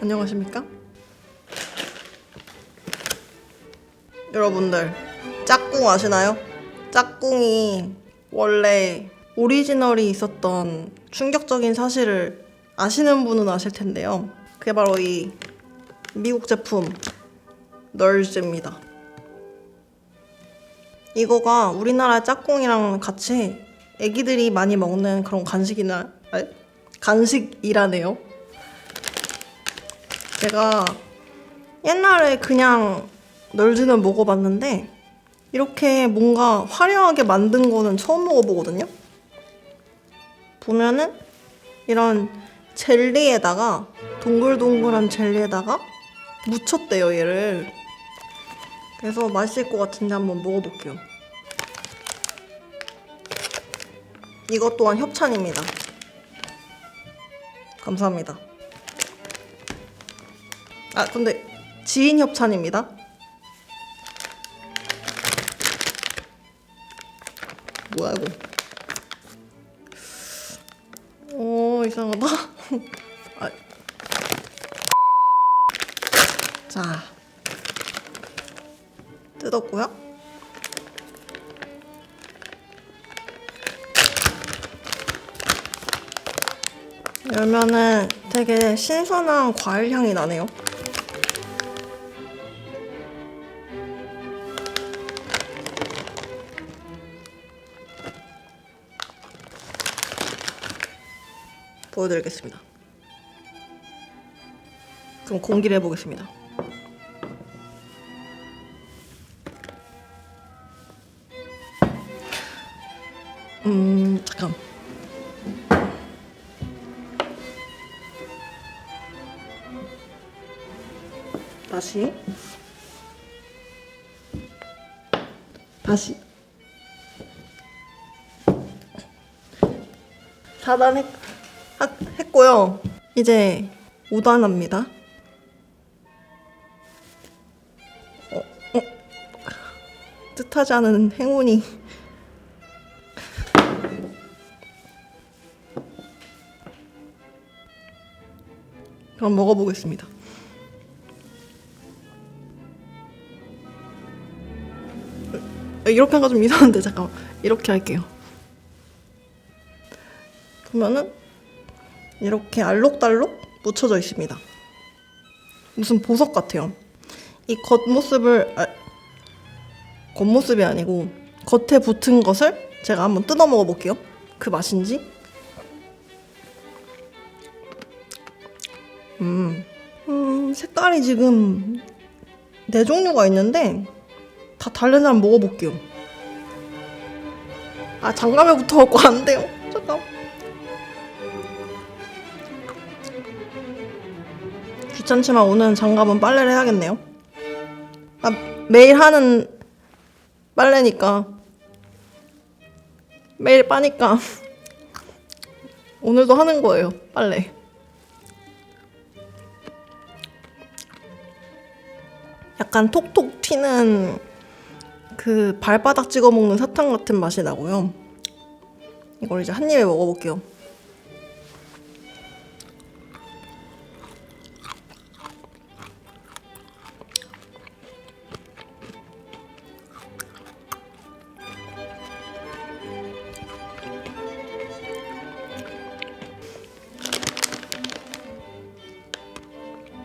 안녕하십니까? 여러분들 짝꿍 아시나요? 짝꿍이 원래 오리지널이 있었던 충격적인 사실을 아시는 분은 아실 텐데요. 그게 바로 이 미국 제품 널즈입니다. 이거가 우리나라 짝꿍이랑 같이 애기들이 많이 먹는 그런 간식이나 아, 간식이라네요. 제가 옛날에 그냥 널즈는 먹어봤는데 이렇게 뭔가 화려하게 만든 거는 처음 먹어보거든요. 보면은 이런 젤리에다가 동글동글한 젤리에다가 묻혔대요 얘를. 그래서 맛있을 것 같은데 한번 먹어볼게요. 이것 또한 협찬입니다. 감사합니다. 아 근데 지인 협찬입니다. 뭐야 이거? 어 이상하다. 아. 자 뜯었고요. 열면은 되게 신선한 과일 향이 나네요. 보여드리겠습니다. 그럼 공기를 해보겠습니다. 음, 잠깐. 다시. 다시. 4단 했, 하- 했고요. 이제 5단 합니다. 어, 어. 뜻하지 않은 행운이. 그럼 먹어보겠습니다. 이렇게 하니까 좀 이상한데 잠깐만 이렇게 할게요. 보면은 이렇게 알록달록 묻혀져 있습니다. 무슨 보석 같아요. 이 겉모습을 아, 겉모습이 아니고 겉에 붙은 것을 제가 한번 뜯어 먹어 볼게요. 그 맛인지. 음, 음 색깔이 지금 네 종류가 있는데 다 다른 사람 먹어볼게요. 아 장갑에 붙어갖고 안 돼요. 귀찮지만 오늘 장갑은 빨래를 해야겠네요. 아 매일 하는 빨래니까 매일 빠니까 오늘도 하는 거예요 빨래. 약간 톡톡 튀는 그 발바닥 찍어 먹는 사탕 같은 맛이 나고요. 이걸 이제 한 입에 먹어볼게요.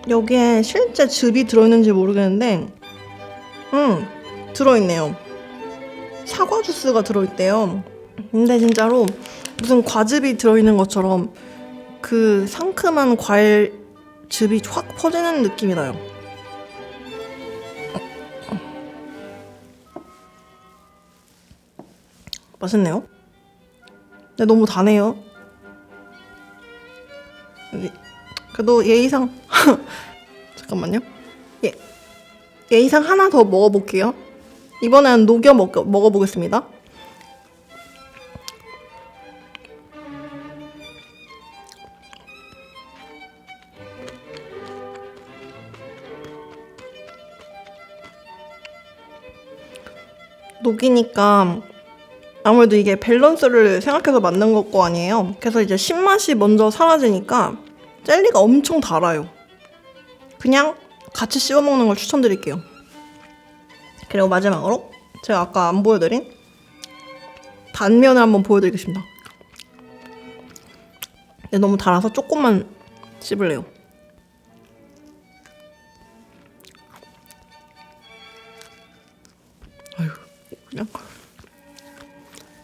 여기에 실제 즙이 들어있는지 모르겠는데, 음, 들어있네요. 사과 주스가 들어있대요. 근데 진짜로 무슨 과즙이 들어있는 것처럼 그 상큼한 과일 즙이 확 퍼지는 느낌이 나요. 맛있네요. 근데 너무 다네요. 그래도 예의상 잠깐만요. 예 예의상 하나 더 먹어볼게요. 이번엔 녹여 먹, 먹어보겠습니다. 녹이니까 아무래도 이게 밸런스를 생각해서 만든 것거 아니에요. 그래서 이제 신맛이 먼저 사라지니까 젤리가 엄청 달아요. 그냥 같이 씹어 먹는 걸 추천드릴게요. 그리고 마지막으로 제가 아까 안 보여드린 단면을 한번 보여드리겠습니다. 근데 너무 달아서 조금만 씹을래요. 아유, 그냥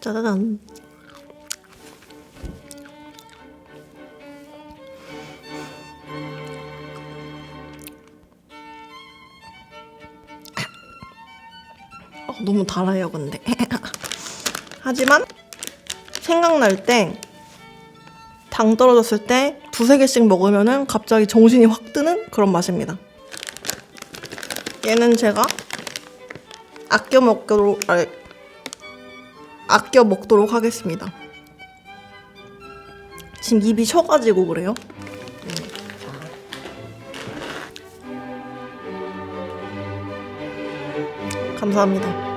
짜자잔. 너무 달아요, 근데. 하지만 생각날 때 당 떨어졌을 때 두세 개씩 먹으면은 갑자기 정신이 확 드는 그런 맛입니다. 얘는 제가 아껴 먹도록 아니, 아껴 먹도록 하겠습니다. 지금 입이 쉬어가지고 그래요. 음, 감사합니다.